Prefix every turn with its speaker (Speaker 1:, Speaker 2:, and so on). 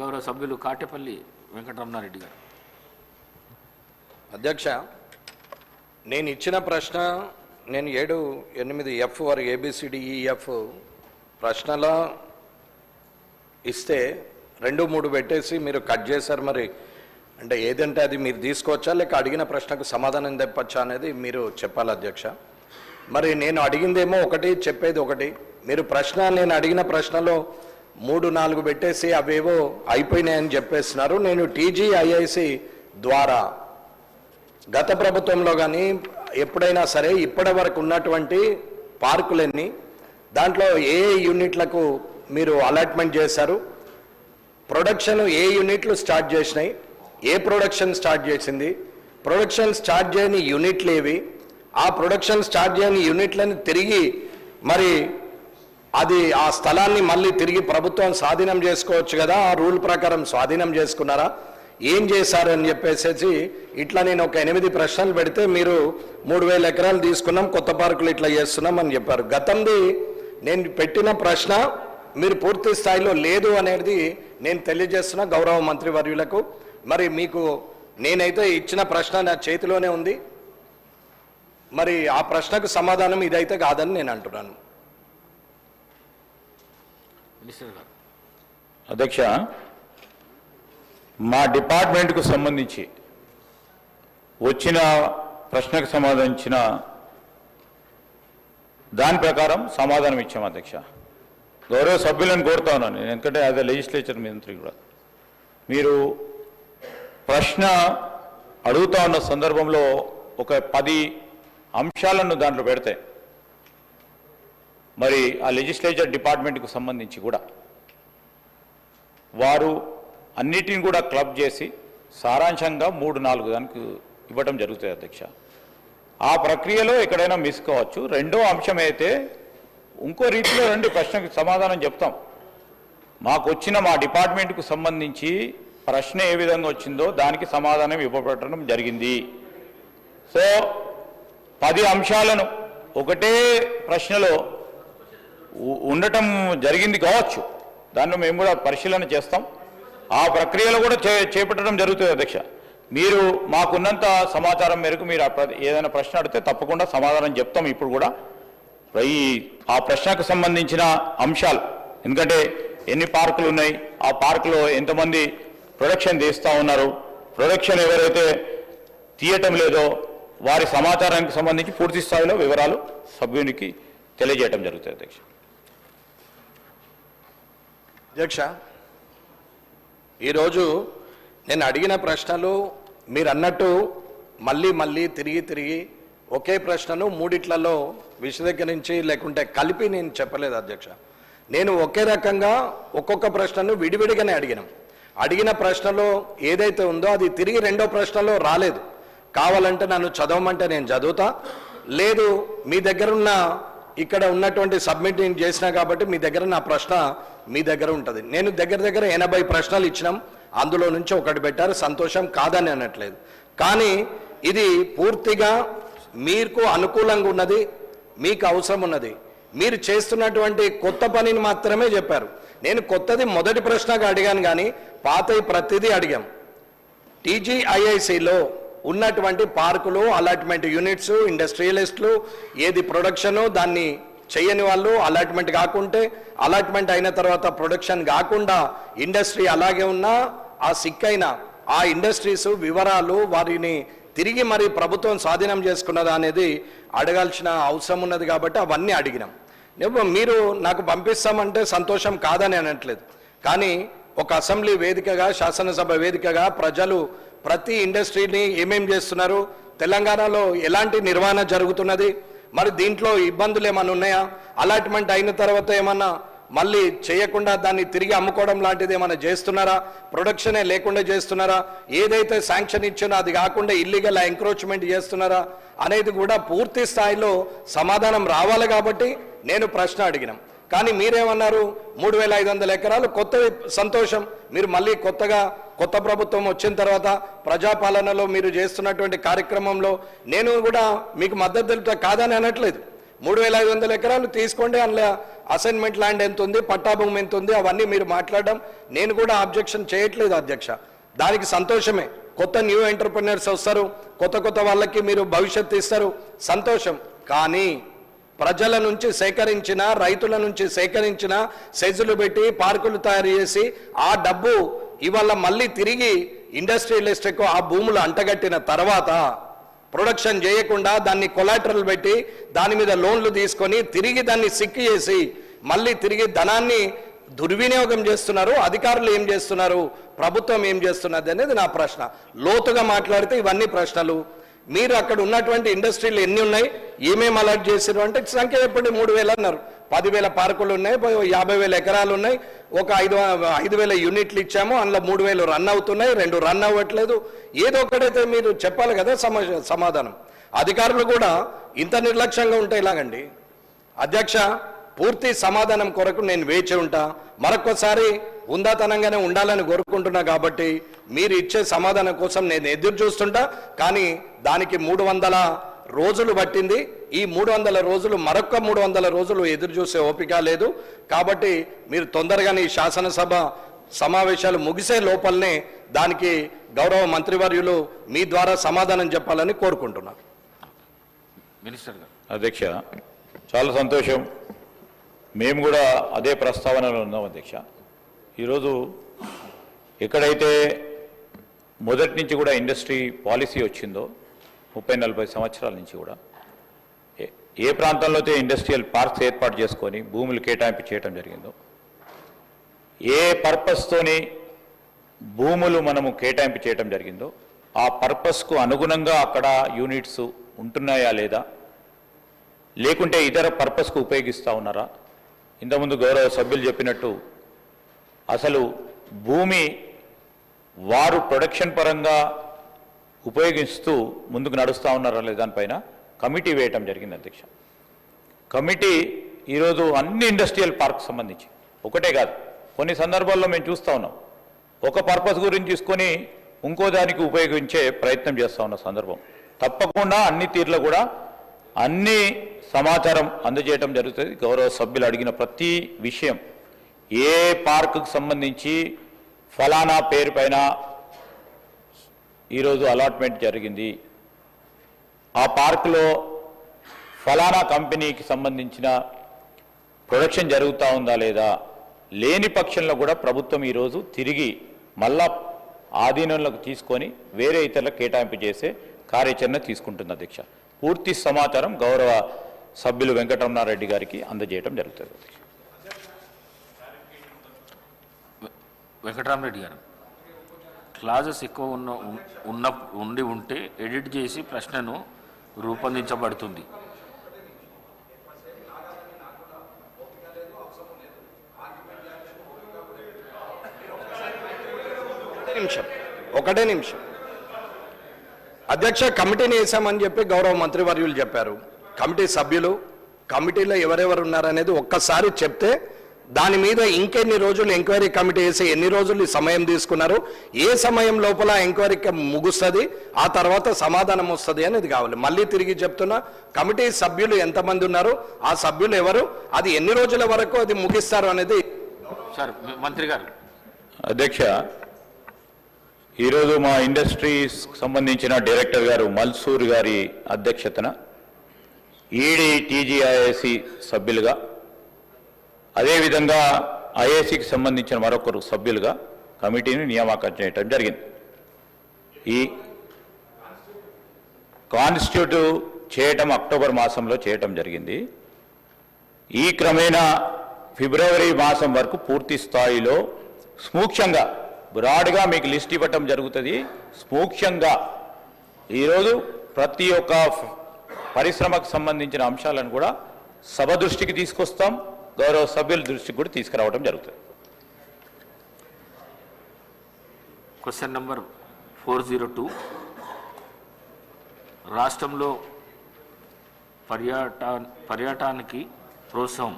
Speaker 1: గౌరవ సభ్యులు కాటేపల్లి వెంకటరమణారెడ్డి గారు.
Speaker 2: అధ్యక్ష నేను ఇచ్చిన ప్రశ్న నేను ఏడు ఎనిమిది ఎఫ్ వారు ఏబిసిడిఈఎఫ్ ప్రశ్నలో ఇస్తే రెండు మూడు పెట్టేసి మీరు కట్ చేశారు మరి. అంటే ఏదంటే అది మీరు తీసుకోవచ్చా లేక అడిగిన ప్రశ్నకు సమాధానం తెప్పచ్చా అనేది మీరు చెప్పాలి అధ్యక్ష. మరి నేను అడిగిందేమో ఒకటి చెప్పేది ఒకటి. మీరు ప్రశ్న నేను అడిగిన ప్రశ్నలో మూడు నాలుగు పెట్టేసి అవేవో అయిపోయినాయని చెప్పేస్తున్నారు. నేను టీజీఐఐసి ద్వారా గత ప్రభుత్వంలో కానీ ఎప్పుడైనా సరే ఇప్పటి వరకు ఉన్నటువంటి పార్కులన్నీ దాంట్లో ఏ ఏ యూనిట్లకు మీరు అలాట్మెంట్ చేశారు? ప్రొడక్షన్ ఏ యూనిట్లు స్టార్ట్ చేసినాయి? ఏ ప్రొడక్షన్ స్టార్ట్ చేసింది? ప్రొడక్షన్ స్టార్ట్ చేయని యూనిట్లు ఏవి? ఆ ప్రొడక్షన్ స్టార్ట్ చేయని యూనిట్లను తిరిగి మరి అది ఆ స్థలాన్ని మళ్ళీ తిరిగి ప్రభుత్వం స్వాధీనం చేసుకోవచ్చు కదా? ఆ రూల్ ప్రకారం స్వాధీనం చేసుకున్నారా? ఏం చేశారు అని చెప్పేసేసి ఇట్లా నేను ఒక ఎనిమిది ప్రశ్నలు పెడితే మీరు మూడు వేల ఎకరాలు తీసుకున్నాం కొత్త పార్కులు ఇట్లా చేస్తున్నాం అని చెప్పారు. గతంది నేను పెట్టిన ప్రశ్న మీరు పూర్తి స్థాయిలో లేదు అనేది నేను తెలియజేస్తున్నా గౌరవ మంత్రి వర్యులకు మరి మీకు నేనైతే ఇచ్చిన ప్రశ్న నా చేతిలోనే ఉంది. మరి ఆ ప్రశ్నకు సమాధానం ఇదైతే కాదని నేను అంటున్నాను.
Speaker 3: అధ్యక్ష మా డిపార్ట్మెంట్కు సంబంధించి వచ్చిన ప్రశ్నకు సంబంధించిన దాని ప్రకారం సమాధానం ఇచ్చాం అధ్యక్ష. గౌరవ సభ్యులను కోరుతా ఉన్నాను నేను ఎందుకంటే యాజ్ అ లెజిస్లేచర్ మంత్రి కూడా. మీరు ప్రశ్న అడుగుతా ఉన్న సందర్భంలో ఒక పది అంశాలను దాంట్లో పెడితే మరి ఆ లెజిస్లేచర్ డిపార్ట్మెంట్కు సంబంధించి కూడా వారు అన్నిటిని కూడా క్లబ్ చేసి సారాంశంగా మూడు నాలుగు దానికి ఇవ్వటం జరుగుతుంది అధ్యక్ష. ఆ ప్రక్రియలో ఎక్కడైనా మిస్ కావచ్చు. రెండో అంశం అయితే ఇంకో రీతిలో రెండు ప్రశ్నకు సమాధానం చెప్తాం. మాకు వచ్చిన మా డిపార్ట్మెంట్కు సంబంధించి ప్రశ్న ఏ విధంగా వచ్చిందో దానికి సమాధానం ఇవ్వబడటం జరిగింది. సో పది అంశాలను ఒకటే ప్రశ్నలో ఉండటం జరిగింది కావచ్చు. దాన్ని మేము కూడా పరిశీలన చేస్తాం. ఆ ప్రక్రియలో కూడా చే చేపట్టడం జరుగుతుంది అధ్యక్ష. మీరు మాకున్నంత సమాచారం మేరకు మీరు ఏదైనా ప్రశ్న అడిగితే తప్పకుండా సమాధానం చెప్తాం ఇప్పుడు కూడా. ఈ ఆ ప్రశ్నకు సంబంధించిన అంశాలు. ఎందుకంటే ఎన్ని పార్కులు ఉన్నాయి ఆ పార్కులో ఎంతమంది ప్రొడక్షన్ తీస్తూ ఉన్నారు ప్రొడక్షన్ ఎవరైతే తీయటం లేదో వారి సమాచారానికి సంబంధించి పూర్తి స్థాయిలో వివరాలు సభ్యునికి తెలియజేయడం జరుగుతుంది అధ్యక్ష.
Speaker 2: అధ్యక్ష ఈరోజు నేను అడిగిన ప్రశ్నలు మీరు అన్నట్టు మళ్ళీ మళ్ళీ తిరిగి తిరిగి ఒకే ప్రశ్నను మూడిట్లలో విశదీకరించి లేకుంటే కలిపి నేను చెప్పలేదు అధ్యక్ష. నేను ఒకే రకంగా ఒక్కొక్క ప్రశ్నను విడివిడిగానే అడిగినాం. అడిగిన ప్రశ్నలో ఏదైతే ఉందో అది తిరిగి రెండో ప్రశ్నలో రాలేదు. కావాలంటే నన్ను చదవమంటే నేను చదువుతా. లేదు మీ దగ్గర ఉన్న ఇక్కడ ఉన్నటువంటి సబ్మిట్ నేను చేసినా కాబట్టి మీ దగ్గర నా ప్రశ్న మీ దగ్గర ఉంటుంది. నేను దగ్గర దగ్గర ఎనభై ప్రశ్నలు ఇచ్చినాం. అందులో నుంచి ఒకటి పెట్టారు. సంతోషం కాదని అనట్లేదు. కానీ ఇది పూర్తిగా మీకు అనుకూలంగా ఉన్నది మీకు అవసరం ఉన్నది. మీరు చేస్తున్నటువంటి కొత్త పనిని మాత్రమే చెప్పారు. నేను కొత్తది మొదటి ప్రశ్నగా అడిగాను కానీ పాతవి ప్రతిదీ అడిగాం. టీజీఐఐసిలో ఉన్నటువంటి పార్కులు అలాట్మెంట్ యూనిట్స్ ఇండస్ట్రియలిస్టులు ఏది ప్రొడక్షను దాన్ని చేయని వాళ్ళు అలాట్మెంట్ కాకుంటే అలాట్మెంట్ అయిన తర్వాత ప్రొడక్షన్ కాకుండా ఇండస్ట్రీ అలాగే ఉన్నా ఆ సిక్ అయిన ఆ ఇండస్ట్రీస్ వివరాలు వారిని తిరిగి మరి ప్రభుత్వం స్వాధీనం చేసుకున్నదా అనేది అడగాల్సిన అవసరం ఉన్నది కాబట్టి అవన్నీ అడిగినాం. మీరు నాకు పంపిస్తామంటే సంతోషం కాదని అనట్లేదు. కానీ ఒక అసెంబ్లీ వేదికగా శాసనసభ వేదికగా ప్రజలు ప్రతి ఇండస్ట్రీని ఏమేం చేస్తున్నారు? తెలంగాణలో ఎలాంటి నిర్వహణ జరుగుతున్నది? మరి దీంట్లో ఇబ్బందులు ఏమైనా ఉన్నాయా? అలాట్మెంట్ అయిన తర్వాత ఏమన్నా మళ్ళీ చేయకుండా దాన్ని తిరిగి అమ్ముకోవడం లాంటిది ఏమైనా చేస్తున్నారా? ప్రొడక్షనే లేకుండా చేస్తున్నారా? ఏదైతే శాంక్షన్ ఇచ్చినో అది కాకుండా ఇల్లీగల్ ఎంక్రోచ్మెంట్ చేస్తున్నారా? అనేది కూడా పూర్తి స్థాయిలో సమాధానం రావాలి కాబట్టి నేను ప్రశ్న అడిగినాం. కానీ మీరేమన్నారు? మూడు వేల ఐదు వందల ఎకరాలు కొత్త సంతోషం. మీరు మళ్ళీ కొత్తగా కొత్త ప్రభుత్వం వచ్చిన తర్వాత ప్రజాపాలనలో మీరు చేస్తున్నటువంటి కార్యక్రమంలో నేను కూడా మీకు మద్దతు తెలుపుతా కాదని అనట్లేదు. మూడు వేల ఐదు వందల ఎకరాలు తీసుకోండి అందులో అసైన్మెంట్ ల్యాండ్ ఎంత ఉంది పట్టాభూమి ఎంత ఉంది అవన్నీ మీరు మాట్లాడడం నేను కూడా అబ్జెక్షన్ చేయట్లేదు అధ్యక్ష. దానికి సంతోషమే. కొత్త న్యూ ఎంటర్ప్రినర్స్ వస్తారు కొత్త కొత్త వాళ్ళకి మీరు భవిష్యత్తు ఇస్తారు సంతోషం. కానీ ప్రజల నుంచి సేకరించిన రైతుల నుంచి సేకరించిన సెజులు పెట్టి పార్కులు తయారు చేసి ఆ డబ్బు ఇవాళ మళ్ళీ తిరిగి ఇండస్ట్రియలిస్ట్కు ఆ భూములు అంటగట్టిన తర్వాత ప్రొడక్షన్ చేయకుండా దాన్ని కొలాటరల్ పెట్టి దాని మీద లోన్లు తీసుకొని తిరిగి దాన్ని సిక్కు చేసి మళ్ళీ తిరిగి ధనాన్ని దుర్వినియోగం చేస్తున్నారు. అధికారులు ఏం చేస్తున్నారు? ప్రభుత్వం ఏం చేస్తున్నది అనేది నా ప్రశ్న. లోతుగా మాట్లాడితే ఇవన్నీ ప్రశ్నలు. మీరు అక్కడ ఉన్నటువంటి ఇండస్ట్రీలు ఎన్ని ఉన్నాయి? ఏమేమి అలర్ట్ చేశారు అంటే సంఖ్య చెప్పండి మూడు వేలు అన్నారు. పదివేల పార్కులు ఉన్నాయి యాభై వేల ఎకరాలు ఉన్నాయి. ఒక ఐదు ఐదు వేల యూనిట్లు ఇచ్చాము అందులో మూడు వేలు రన్ అవుతున్నాయి రెండు రన్ అవ్వట్లేదు. ఏదో ఒకటైతే మీరు చెప్పాలి కదా సమ సమాధానం. అధికారులు కూడా ఇంత నిర్లక్ష్యంగా ఉంటే ఇలాగండి అధ్యక్ష పూర్తి సమాధానం కొరకు నేను వేచి ఉంటా. మరొకసారి ఉందాతనంగానే ఉండాలని కోరుకుంటున్నా కాబట్టి మీరు ఇచ్చే సమాధానం కోసం నేను ఎదురు చూస్తుంటా. కానీ దానికి మూడు వందల రోజులు పట్టింది. ఈ మూడు వందల రోజులు మరొక మూడు వందల రోజులు ఎదురు చూసే ఓపిక లేదు. కాబట్టి మీరు తొందరగానే ఈ శాసనసభ సమావేశాలు ముగిసే లోపలనే దానికి గౌరవ మంత్రివర్యులు మీ ద్వారా సమాధానం చెప్పాలని కోరుకుంటున్నాను
Speaker 1: మినిస్టర్ గారు.
Speaker 3: అధ్యక్ష చాలా సంతోషం. మేము కూడా అదే ప్రస్తావనలో ఉన్నాం అధ్యక్ష. ఈరోజు ఎక్కడైతే మొదటి నుంచి కూడా ఇండస్ట్రీ పాలసీ వచ్చిందో ముప్పై నలభై సంవత్సరాల నుంచి కూడా ఏ- ఏ ప్రాంతంలో అయితే ఇండస్ట్రియల్ పార్క్స్ ఏర్పాటు చేసుకొని భూములు కేటాయింపు చేయడం జరిగిందో ఏ పర్పస్తోని భూములు మనము కేటాయింపు చేయడం జరిగిందో ఆ పర్పస్కు అనుగుణంగా అక్కడ యూనిట్స్ ఉంటున్నాయా లేదా లేకుంటే ఇతర పర్పస్కు ఉపయోగిస్తూ ఉన్నారా ఇంతకుముందు గౌరవ సభ్యులు చెప్పినట్టు అసలు భూమి వారు ప్రొడక్షన్ పరంగా ఉపయోగిస్తూ ముందుకు నడుస్తూ ఉన్నారా లేదా దానిపైన కమిటీ వేయటం జరిగింది అధ్యక్ష. కమిటీ ఈరోజు అన్ని ఇండస్ట్రియల్ పార్క్ సంబంధించి ఒకటే కాదు కొన్ని సందర్భాల్లో మేము చూస్తూ ఉన్నాం. ఒక పర్పస్ గురించి తీసుకొని ఇంకో దానికి ఉపయోగించే ప్రయత్నం చేస్తూ ఉన్న సందర్భం. తప్పకుండా అన్ని తీర్లు కూడా అన్ని సమాచారం అందజేయడం జరుగుతుంది. గౌరవ సభ్యులు అడిగిన ప్రతి విషయం ఏ పార్కుకు సంబంధించి ఫలానా పేరు పైన ఈరోజు అలాట్మెంట్ జరిగింది. ఆ పార్కులో ఫలానా కంపెనీకి సంబంధించిన ప్రొడక్షన్ జరుగుతూ ఉందా లేదా లేని పక్షంలో కూడా ప్రభుత్వం ఈరోజు తిరిగి మళ్ళా ఆధీనంలోకి తీసుకొని వేరే ఇతరులకు కేటాయింపు చేసే కార్యాచరణ తీసుకుంటుంది అధ్యక్ష. పూర్తి సమాచారం గౌరవ సభ్యులు వెంకటరమణారెడ్డి గారికి అందజేయడం జరుగుతుంది.
Speaker 1: వెంకటరామరెడ్డి గారు క్లాజెస్ ఎక్కువ ఉన్న ఉన్న ఉండి ఉంటే ఎడిట్ చేసి ప్రశ్నను రూపొందించబడుతుంది.
Speaker 2: నిమిషం. ఒకటే నిమిషం. అధ్యక్ష కమిటీని వేసామని చెప్పి గౌరవ మంత్రివర్యులు చెప్పారు. కమిటీ సభ్యులు కమిటీలో ఎవరెవరు ఉన్నారనేది ఒక్కసారి చెప్తే దాని మీద ఇంకెన్ని రోజులు ఎంక్వైరీ కమిటీ వేసి ఎన్ని రోజులు సమయం తీసుకున్నారు ఏ సమయం లోపల ఎంక్వైరీ ముగుస్తుంది ఆ తర్వాత సమాధానం వస్తుంది అనేది కావాలి. మళ్ళీ తిరిగి చెప్తున్నా కమిటీ సభ్యులు ఎంతమంది ఉన్నారు ఆ సభ్యులు ఎవరు అది ఎన్ని రోజుల వరకు అది ముగిస్తారు అనేది
Speaker 1: సార్ మంత్రి గారు.
Speaker 3: అధ్యక్ష ఈరోజు మా ఇండస్ట్రీస్ సంబంధించిన డైరెక్టర్ గారు మల్సూర్ గారి అధ్యక్షతన ఈడీ టీజీఐఏసి సభ్యులుగా అదేవిధంగా ఐఏసీకి సంబంధించిన మరొకరు సభ్యులుగా కమిటీని నియామకం చేయటం జరిగింది. ఈ కాన్స్టిట్యూట్ చేయటం అక్టోబర్ మాసంలో చేయటం జరిగింది. ఈ క్రమేణా ఫిబ్రవరి మాసం వరకు పూర్తి స్థాయిలో స్మూక్షంగా బ్రాడ్గా మీకు లిస్ట్ ఇవ్వటం జరుగుతుంది. స్మూక్షంగా ఈరోజు ప్రతి ఒక్క పరిశ్రమకు సంబంధించిన అంశాలను కూడా సభ దృష్టికి తీసుకొస్తాం. గౌరవ సభ్యుల దృష్టికి కూడా తీసుకురావడం జరుగుతుంది.
Speaker 1: Question number four zero two రాష్ట్రంలో పర్యాట పర్యాటానికి ప్రోత్సాహం